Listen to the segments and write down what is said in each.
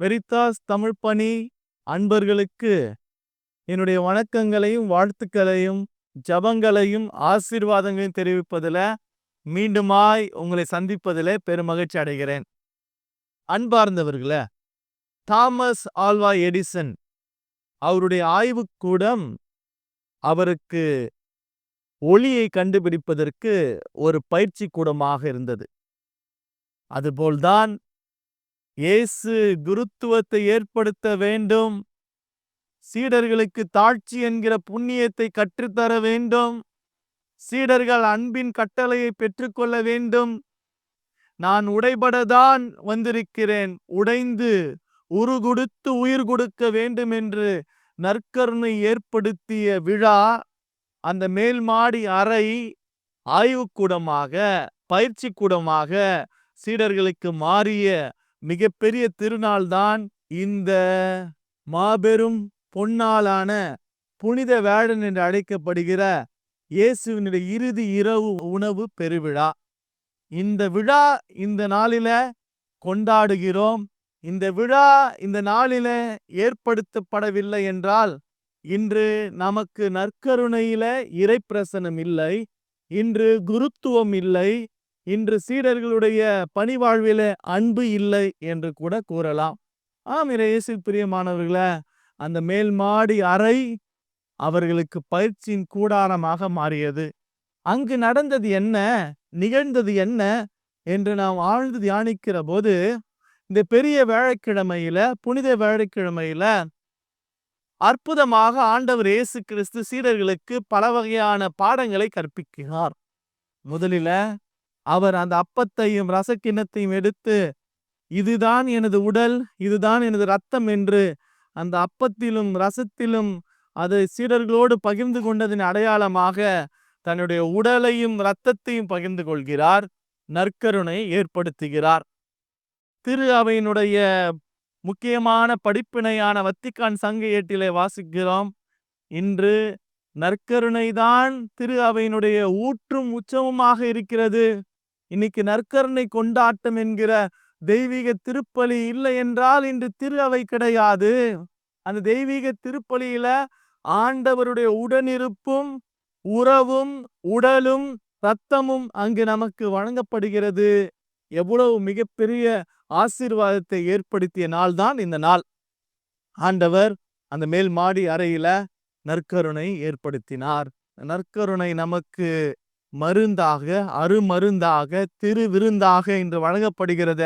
வெரித்தாஸ் தமிழ் பணி அன்பர்களுக்கு என்னுடைய வணக்கங்களையும் வாழ்த்துக்களையும் ஜபங்களையும் ஆசீர்வாதங்களையும் தெரிவிப்பதில் மீண்டுமாய் உங்களை சந்திப்பதில் பெருமகிழ்ச்சி அடைகிறேன். அன்பார்ந்தவர்களே தாமஸ் ஆல்வா எடிசன் அவருடைய ஆய்வுக்கூடம் அவருக்கு ஒளியை கண்டுபிடிப்பதற்கு ஒரு பயிற்சி கூடமாக இருந்தது. அதுபோல்தான் இயேசு குருத்துவத்தை ஏற்படுத்த வேண்டும் சீடர்களுக்கு தாட்சி என்கிற புண்ணியத்தை கற்றுத்தர வேண்டும் சீடர்கள் அன்பின் கட்டளையை பெற்றுக்கொள்ள வேண்டும். நான் உடைபடதான் வந்திருக்கிறேன் உடைந்து உருகுடுத்து உயிர் கொடுக்க வேண்டும் என்று நற்கருணை ஏற்படுத்திய விழா அந்த மேல் மாடி அறை ஆய்வுக்கூடமாக பயிற்சி கூடமாக சீடர்களுக்கு மாறிய மிகப்பெரிய திருநாள்தான் இந்த மாபெரும் பொன்னாளான புனித வேடன் என்று அழைக்கப்படுகிற இயேசுவினுடைய இறுதி இரவு உணவு பெருவிழா. இந்த விழா இந்த நாளில கொண்டாடுகிறோம். இந்த விழா இந்த நாளில ஏற்படுத்தப்படவில்லை என்றால் இன்று நமக்கு நற்கருணையில இறைப்பிரசனம் இல்லை இன்று குருத்துவம் இல்லை இன்று சீடர்களுடைய பணிவாழ்வில அன்பு இல்லை என்று கூட கூறலாம். ஆம் இயேசு பிரியமானவர்களே அந்த மேல் மாடி அறை அவர்களுக்கு பயிற்சியின் கூடாரமாக மாறியது. அங்கு நடந்தது என்ன நிகழ்ந்தது என்ன என்று நாம் ஆழ்ந்து தியானிக்கிற போது இந்த பெரிய வேழக்கிழமையில புனித வேழக்கிழமையில அற்புதமாக ஆண்டவர் இயேசு கிறிஸ்து சீடர்களுக்கு பல வகையான பாடங்களை கற்பிக்கிறார். முதலில அவர் அந்த அப்பத்தையும் ரசக்கிண்ணத்தையும் எடுத்து இதுதான் எனது உடல் இதுதான் எனது ரத்தம் என்று அந்த அப்பத்திலும் ரசத்திலும் அதை சீடர்களோடு பகிர்ந்து கொண்டதின் அடையாளமாக தன்னுடைய உடலையும் இரத்தத்தையும் பகிர்ந்து கொள்கிறார் நற்கருணை ஏற்படுத்துகிறார். திரு அவையினுடைய முக்கியமான படிப்பினையான வத்திக்கான் சங்க ஏட்டிலே வாசிக்கிறோம். இன்று நற்கருணைதான் திரு அவையினுடைய ஊற்றும் உச்சமுமாக இருக்கிறது. இன்னைக்கு நற்கருணை கொண்டாட்டம் என்கிற தெய்வீக திருப்பலி இல்லை என்றால் இன்று திரு அவை கிடையாது. அந்த தெய்வீக திருப்பலியில ஆண்டவருடைய உடனிருப்பும் உறவும் உடலும் ரத்தமும் அங்கு நமக்கு வழங்கப்படுகிறது. எவ்வளவு மிகப்பெரிய ஆசீர்வாதத்தை ஏற்படுத்திய நாள் தான் இந்த நாள். ஆண்டவர் அந்த மேல் மாடி அறையில நற்கருணை ஏற்படுத்தினார். நற்கருணை நமக்கு மருந்தாக அருமருந்தாக திருவிருந்தாக இன்று வழங்கப்படுகிறத.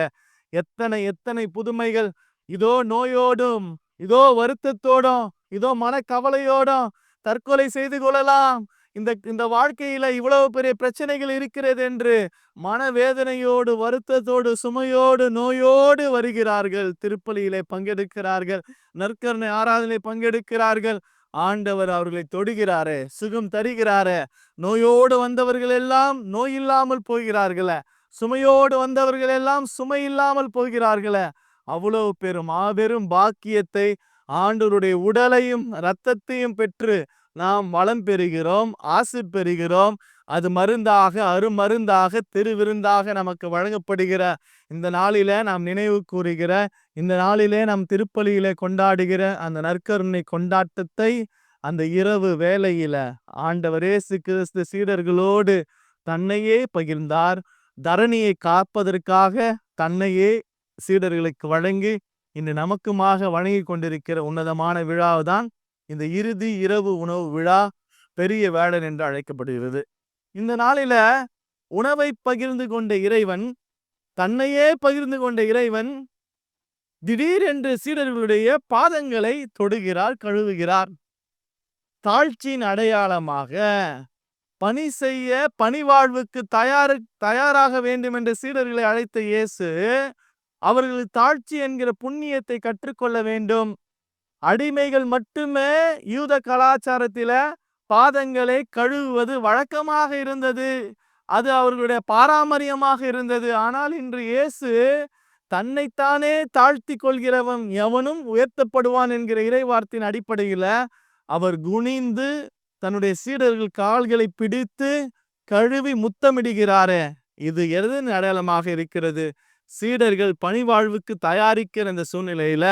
எத்தனை எத்தனை புதுமைகள். இதோ நோயோடும் இதோ வருத்தத்தோடும் இதோ மனக்கவலையோடும் தற்கொலை செய்து கொள்ளலாம். இந்த இந்த வாழ்க்கையில இவ்வளவு பெரிய பிரச்சனைகள் இருக்கிறது என்று மனவேதனையோடு வருத்தத்தோடு சுமையோடு நோயோடு வருகிறார்கள். திருப்பலியிலே பங்கெடுக்கிறார்கள். நற்கருணை ஆராதனை பங்கெடுக்கிறார்கள். ஆண்டவர் அவர்களை தொடுகிறாரே சுகம் தருகிறாரே. நோயோடு வந்தவர்கள் எல்லாம் நோய் இல்லாமல் போகிறார்கள. சுமையோடு வந்தவர்கள் எல்லாம் சுமை இல்லாமல் போகிறார்கள. அவ்வளவு பெரும் மாபெரும் பாக்கியத்தை ஆண்டவருடைய உடலையும் இரத்தத்தையும் பெற்று நாம் வளம் பெறுகிறோம் ஆசை பெறுகிறோம். அது மருந்தாக அருமருந்தாக திருவிருந்தாக நமக்கு வழங்கப்படுகிற இந்த நாளில நாம் நினைவு கூறுகிற இந்த நாளிலே நாம் திருப்பலியிலே கொண்டாடுகிற அந்த நற்கருணை கொண்டாட்டத்தை அந்த இரவு வேலையில ஆண்டவர் இயேசு கிறிஸ்து சீடர்களோடு தன்னையே பகிர்ந்தார். தரணியை காப்பதற்காக தன்னையே சீடர்களுக்கு வழங்கி இன்று நமக்குமாக வழங்கி கொண்டிருக்கிற உன்னதமான விழாவுதான் இந்த இறுதி இரவு உணவு விழா பெரிய வேடன் என்று அழைக்கப்படுகிறது. இந்த நாளில உணவை பகிர்ந்து கொண்ட இறைவன் தன்னையே பகிர்ந்து கொண்ட இறைவன் திடீரென்று சீடர்களுடைய பாதங்களை தொடுகிறார் கழுவுகிறார். தாழ்ச்சியின் அடையாளமாக பணி செய்ய பணி வாழ்வுக்கு தயார் தயாராக வேண்டும் என்ற சீடர்களை அழைத்த இயேசு அவர்கள் தாழ்ச்சி என்கிற புண்ணியத்தை கற்றுக்கொள்ள வேண்டும். அடிமைகள் மட்டுமே யூத கலாச்சாரத்தில பாதங்களை கழுவுவது வழக்கமாக இருந்தது. அது அவர்களுடைய பாரம்பரியமாக இருந்தது. ஆனால் இன்று இயேசு தன்னைத்தானே தாழ்த்தி கொள்கிறவன் எவனும் உயர்த்தப்படுவான் என்கிற இறைவார்த்தின் அடிப்படையில அவர் குனிந்து தன்னுடைய சீடர்கள் கால்களை பிடித்து கழுவி முத்தமிடுகிறாரே. இது எதன் அடையாளமாக இருக்கிறது? சீடர்கள் பணிவாழ்வுக்கு தயாரிக்கிற இந்த சூழ்நிலையில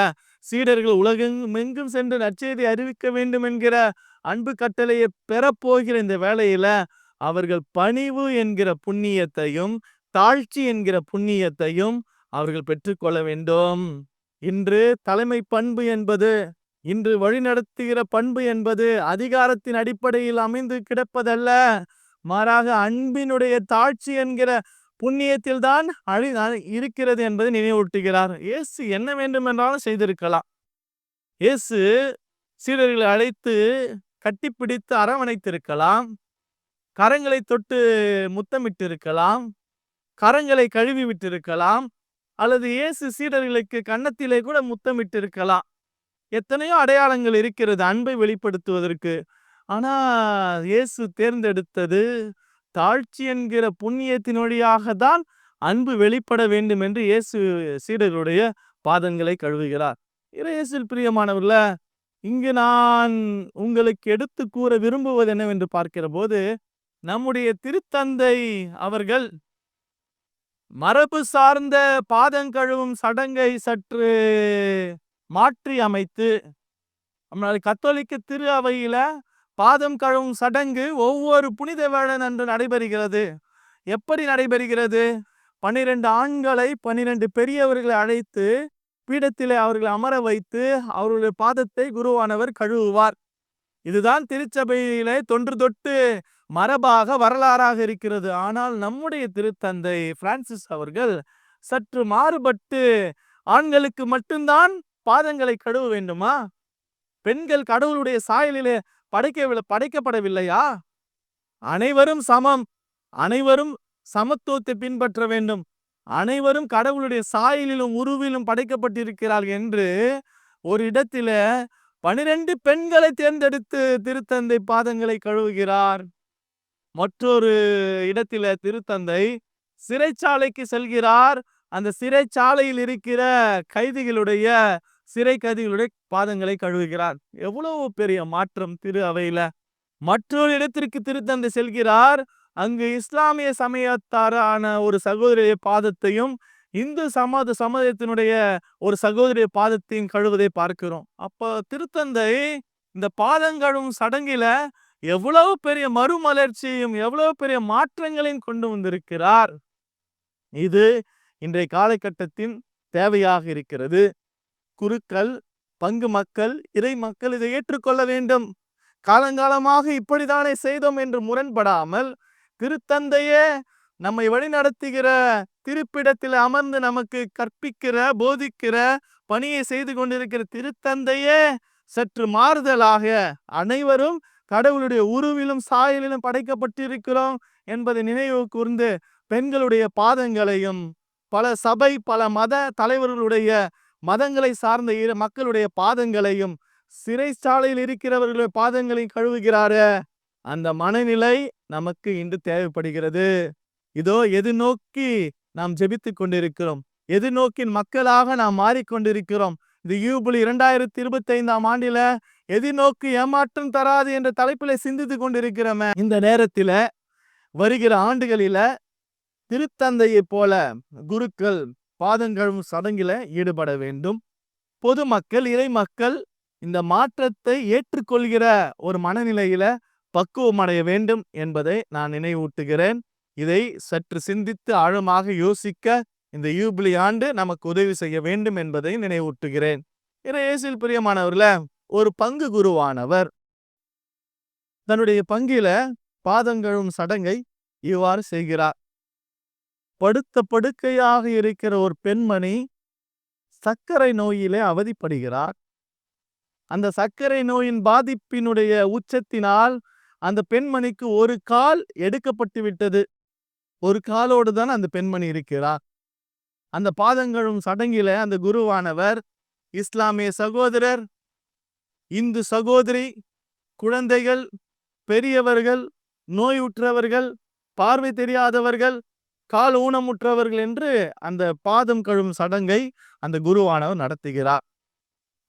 சீடர்கள் உலகெங்கும் சென்று நற்செய்தி அறிவிக்க வேண்டும் என்கிற அன்பு கட்டளையை பெறப்போகிற இந்த வேளையில அவர்கள் பணிவு என்கிற புண்ணியத்தையும் தாழ்ச்சி என்கிற புண்ணியத்தையும் அவர்கள் பெற்றுக்கொள்ள வேண்டும். இன்று தலைமை பண்பு என்பது இன்று வழிநடத்துகிற பண்பு என்பது அதிகாரத்தின் அடிப்படையில் அமைந்து கிடப்பதல்ல. மாறாக அன்பினுடைய தாழ்ச்சி என்கிற புண்ணியத்தில் தான் அழி இருக்கிறது என்பதை நினைவூட்டுகிறார். இயேசு என்ன வேண்டும் என்றாலும் செய்திருக்கலாம். இயேசு சீடர்களை அழைத்து கட்டிப்பிடித்து அரவணைத்திருக்கலாம். கரங்களை தொட்டு முத்தமிட்டிருக்கலாம். கரங்களை கழுவி விட்டிருக்கலாம் அல்லது இயேசு சீடர்களுக்கு கன்னத்திலே கூட முத்தமிட்டிருக்கலாம். எத்தனையோ அடையாளங்கள் இருக்கிறது அன்பை வெளிப்படுத்துவதற்கு. ஆனா இயேசு தேர்ந்தெடுத்தது தாழ்ச்சி என்கிற புண்ணியத்தின் வழியாக தான் அன்பு வெளிப்பட வேண்டும் என்று இயேசு சீடர்களுடைய பாதங்களை கழுவுகிறார். இறையேசில் பிரியமானவர்ல இங்கு நான் உங்களுக்கு எடுத்து கூற விரும்புவது என்னவென்று பார்க்கிற போது நம்முடைய திருத்தந்தை அவர்கள் மரபு சார்ந்த பாதங்கழுவும் சடங்கை சற்று மாற்றி அமைத்து நம்மளால கத்தோலிக்க திரு அவையில பாதம் கழுவும் சடங்கு ஒவ்வொரு புனித வேளன் அன்று நடைபெறுகிறது. எப்படி நடைபெறுகிறது? பன்னிரண்டு ஆண்களை பன்னிரண்டு பெரியவர்களை அழைத்து பீடத்திலே அவர்களை அமர வைத்து அவர்களுடைய பாதத்தை குருவானவர் கழுவுவார். இதுதான் திருச்சபையிலே தொன்று தொட்டு மரபாக வரலாறாக இருக்கிறது. ஆனால் நம்முடைய திருத்தந்தை பிரான்சிஸ் அவர்கள் சற்று மாறுபட்டு ஆண்களுக்கு மட்டும்தான் பாதங்களை கழுவ வேண்டுமா? பெண்கள் கடவுளுடைய சாயலிலே படைக்க படைக்கப்படவில்லையா? அனைவரும் சமம். அனைவரும் சமத்துவத்தை பின்பற்ற வேண்டும். அனைவரும் கடவுளுடைய சாயலிலும் உருவிலும் படைக்கப்பட்டிருக்கிறார்கள் என்று ஒரு இடத்தில பனிரெண்டு பெண்களை தேர்ந்தெடுத்து திருத்தந்தை பாதங்களை கழுவுகிறார். மற்றொரு இடத்தில திருத்தந்தை சிறைச்சாலைக்கு செல்கிறார். அந்த சிறைச்சாலையில் இருக்கிற கைதிகளுடைய சிறை கைதிகளுடைய பாதங்களை கழுவுகிறார். எவ்வளவு பெரிய மாற்றம் திரு அவையில. மற்றொரு இடத்திற்கு திருத்தந்தை செல்கிறார். அங்கு இஸ்லாமிய சமயத்தாரான ஒரு சகோதரிய பாதத்தையும் இந்து சமத சமுதாயத்தினுடைய ஒரு சகோதரிய பாதத்தையும் கழுவதை பார்க்கிறோம். அப்போ திருத்தந்தை இந்த பாதங்களும் சடங்கில எவ்வளவு பெரிய மறுமலர்ச்சியும் எவ்வளவு பெரிய மாற்றங்களையும் கொண்டு வந்திருக்கிறார். இது இன்றைய காலகட்டத்தின் தேவையாக இருக்கிறது. குருக்கள் பங்கு மக்கள் இறை மக்கள் இதை ஏற்றுக்கொள்ள வேண்டும். காலங்காலமாக இப்படித்தானே செய்தோம் என்று முரண்படாமல் திருத்தந்தையே நம்மை வழிநடத்துகிற திருப்பிடத்தில் அமர்ந்து நமக்கு கற்பிக்கிற போதிக்கிற பணியை செய்து கொண்டிருக்கிற திருத்தந்தையே சற்று மாறுதலாக அனைவரும் கடவுளுடைய உருவிலும் சாயலிலும் படைக்கப்பட்டிருக்கிறோம் என்பதை நினைவு கூர்ந்து பெண்களுடைய பாதங்களையும் பல சபை பல மத தலைவர்களுடைய மதங்களை சார்ந்த இரு மக்களுடைய பாதங்களையும் சிறைச்சாலையில் இருக்கிறவர்களுடைய பாதங்களையும் கழுவுகிறாரு. அந்த மனநிலை நமக்கு இன்று தேவைப்படுகிறது. இதோ எது நோக்கி நாம் ஜெபித்து கொண்டிருக்கிறோம். எதிர்நோக்கின் மக்களாக நாம் மாறிக்கொண்டிருக்கிறோம். இந்த யூபிள் இரண்டாயிரத்தி இருபத்தி ஐந்தாம் ஆண்டில எதிர்நோக்கு ஏமாற்றம் தராது என்ற தலைப்பில சிந்தித்து கொண்டிருக்கிறோமே. இந்த நேரத்தில வருகிற ஆண்டுகளில திருத்தந்தையை போல குருக்கள் பாதங்களும் சடங்கில ஈடுபட வேண்டும். பொதுமக்கள் இறை மக்கள் இந்த மாற்றத்தை ஏற்றுக்கொள்கிற ஒரு மனநிலையில பக்குவம் அடைய வேண்டும் என்பதை நான் நினைவூட்டுகிறேன். இதை சற்று சிந்தித்து ஆழமாக யோசிக்க இந்த யூபிலி ஆண்டு நமக்கு உதவி செய்ய வேண்டும் என்பதை நினைவூட்டுகிறேன். இறையேசில் பிரியமானவர்ல ஒரு பங்கு குருவானவர். தன்னுடைய பங்கில பாதங்களும் சடங்கை இவ்வாறு செய்கிறார். படுத்த படுக்கையாக இருக்கிற ஒரு பெண்மணி சர்க்கரை நோயிலே அவதிப்படுகிறார். அந்த சர்க்கரை நோயின் பாதிப்பினுடைய உச்சத்தினால் அந்த பெண்மணிக்கு ஒரு கால் எடுக்கப்பட்டு விட்டது. ஒரு காலோடு தான் அந்த பெண்மணி இருக்கிறார். அந்த பாதங்களும் சடங்கில அந்த குருவானவர் இஸ்லாமிய சகோதரர் இந்து சகோதரி குழந்தைகள் பெரியவர்கள் நோயுற்றவர்கள் பார்வை தெரியாதவர்கள் கால் ஊனமுற்றவர்கள் என்று அந்த பாதம் கழுவும் சடங்கை அந்த குருவானவர் நடத்துகிறார்.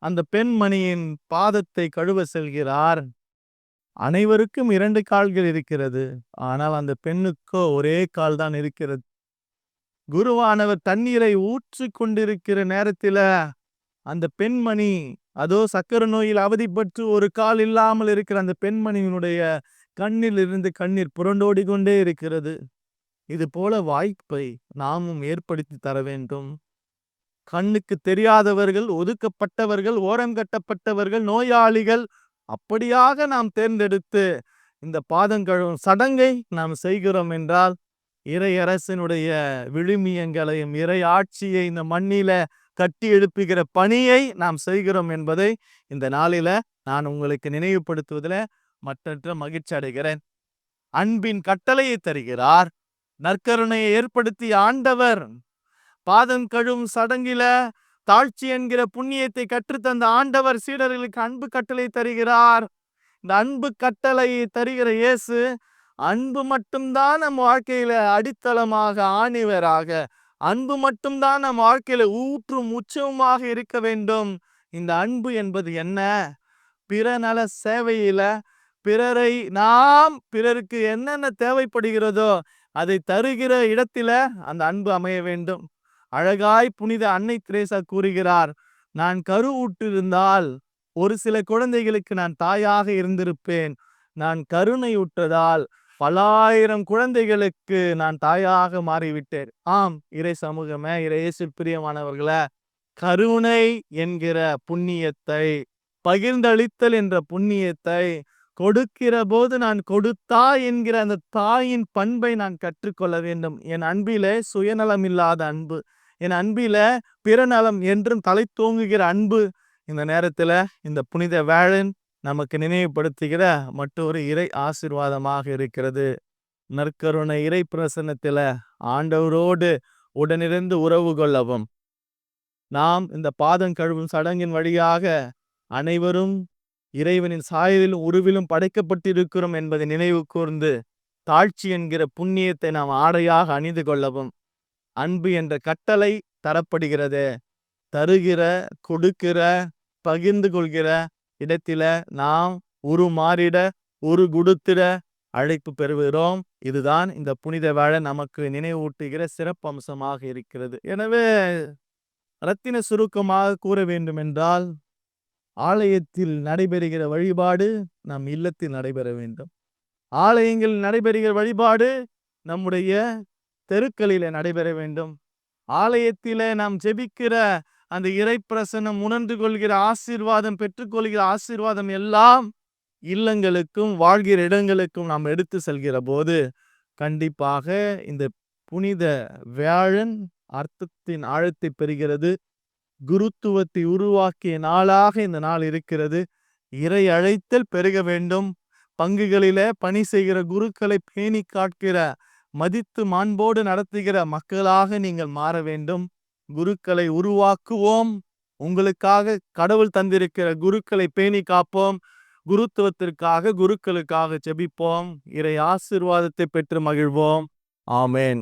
அந்த பெண்மணியின் பாதத்தை கழுவ செல்கிறார். அனைவருக்கும் இரண்டு கால்கள் இருக்கிறது. ஆனால் அந்த பெண்ணுக்கோ ஒரே கால் தான் இருக்கிறது. குருவானவர் தண்ணீரை ஊற்றிக் கொண்டிருக்கிற நேரத்தில் அந்த பெண்மணி அதோ சக்கர நோயில் அவதிப்பட்டு ஒரு கால் இல்லாமல் இருக்கிற அந்த பெண்மணியினுடைய கண்ணில் இருந்து கண்ணீர் புரண்டோடி கொண்டே இருக்கிறது. இது போல வாய்ப்பை நாமும் ஏற்படுத்தி தர வேண்டும். கண்ணுக்கு தெரியாதவர்கள் ஒதுக்கப்பட்டவர்கள் ஓரங்கட்டப்பட்டவர்கள் நோயாளிகள் அப்படியாக நாம் தேர்ந்தெடுத்து இந்த பாதங்கழுவும் சடங்கை நாம் செய்கிறோம் என்றால் இறையரசனுடைய விழுமியங்களையும் இறை ஆட்சியை இந்த மண்ணில கட்டி எழுப்புகிற பணியை நாம் செய்கிறோம் என்பதை இந்த நாளில நான் உங்களுக்கு நினைவுபடுத்துவதில் மற்றற்ற மகிழ்ச்சி அடைகிறேன். அன்பின் கட்டளையை தருகிறார். நற்கருணையை ஏற்படுத்தி ஆண்டவர். பாதம் கழுவும் சடங்கில தாழ்ச்சி என்கிற புண்ணியத்தை கற்றுத்தந்த ஆண்டவர் சீடர்களுக்கு அன்பு கட்டளை தருகிறார். இந்த அன்பு கட்டளையை தருகிற இயேசு அன்பு மட்டும்தான் நம் வாழ்க்கையில அடித்தளமாக ஆணிவராக. அன்பு மட்டும்தான் நம் வாழ்க்கையில ஊற்றும் உச்சவுமாக இருக்க வேண்டும். இந்த அன்பு என்பது என்ன? பிறநல சேவையில பிறரை நாம் பிறருக்கு என்னென்ன தேவைப்படுகிறதோ அதை தருகிற இடத்துல அந்த அன்பு அமைய வேண்டும். அழகாய் புனித அன்னை திரேசா கூறுகிறார் நான் கருவுற்றிருந்தால் ஒரு சில குழந்தைகளுக்கு நான் தாயாக இருந்திருப்பேன். நான் கருணையுற்றதால் பலாயிரம் குழந்தைகளுக்கு நான் தாயாக மாறிவிட்டேன். ஆம் இறை சமூகமே இறையேசு பிரியமானவர்களே கருணை என்கிற புண்ணியத்தை பகிர்ந்தளித்தல் என்ற புண்ணியத்தை கொடுக்கிற போது நான் கொடுத்தா என்கிற அந்த தாயின் பண்பை நான் கற்றுக்கொள்ள வேண்டும். என் அன்பிலே சுயநலம் இல்லாத அன்பு என் அன்பில பிறநலம் என்றும் தலை தூங்குகிற அன்பு இந்த நேரத்துல இந்த புனித வேளன் நமக்கு நினைவுபடுத்துகிற மற்றொரு இறை ஆசிர்வாதமாக இருக்கிறது. நற்கருணை இறை பிரசன்னத்துல ஆண்டவரோடு உடனிருந்து உறவு கொள்ளவும். நாம் இந்த பாதம் கழுவும் சடங்கின் வழியாக அனைவரும் இறைவனின் சாயலிலும் உருவிலும் படைக்கப்பட்டிருக்கிறோம் என்பதை நினைவு கூர்ந்து தாழ்ச்சி என்கிற புண்ணியத்தை நாம் ஆடையாக அணிந்து கொள்ளவும். அன்பு என்ற கட்டளை தரப்படுகிறது. தருகிற கொடுக்கிற பகிர்ந்து கொள்கிற இடத்தில நாம் உரு மாறிட உரு குடுத்திட அழைப்பு பெறுகிறோம். இதுதான் இந்த புனித வேலை நமக்கு நினைவூட்டுகிற சிறப்பம்சமாக இருக்கிறது. எனவே ரத்தின சுருக்கமாக கூற வேண்டும் என்றால் ஆலயத்தில் நடைபெறுகிற வழிபாடு நம் இல்லத்தில் நடைபெற வேண்டும். ஆலயங்களில் நடைபெறுகிற வழிபாடு நம்முடைய தெருக்களில நடைபெற வேண்டும். ஆலயத்தில நாம் ஜெபிக்கிற அந்த இறைப்பிரசனம் உணர்ந்து கொள்கிற ஆசீர்வாதம் பெற்றுக்கொள்கிற ஆசீர்வாதம் எல்லாம் இல்லங்களுக்கும் வாழ்கிற இடங்களுக்கும் நாம் எடுத்து செல்கிற போது கண்டிப்பாக இந்த புனித வியாழன் அர்த்தத்தின் ஆழத்தை பெறுகிறது. குருத்துவத்தை உருவாக்கிய நாளாக இந்த நாள் இருக்கிறது. இறை அழைத்தல் பெருக வேண்டும். பங்குகளில பணி செய்கிற குருக்களை பேணி காட்கிற மதித்து மாண்போடு நடத்துகிற மக்களாக நீங்கள் மாற வேண்டும். குருக்களை உருவாக்குவோம். உங்களுக்காக கடவுள் தந்திருக்கிற குருக்களை பேணி காப்போம். குருத்துவத்திற்காக குருக்களுக்காக ஜெபிப்போம். இறை ஆசிர்வாதத்தை பெற்று மகிழ்வோம். ஆமேன்.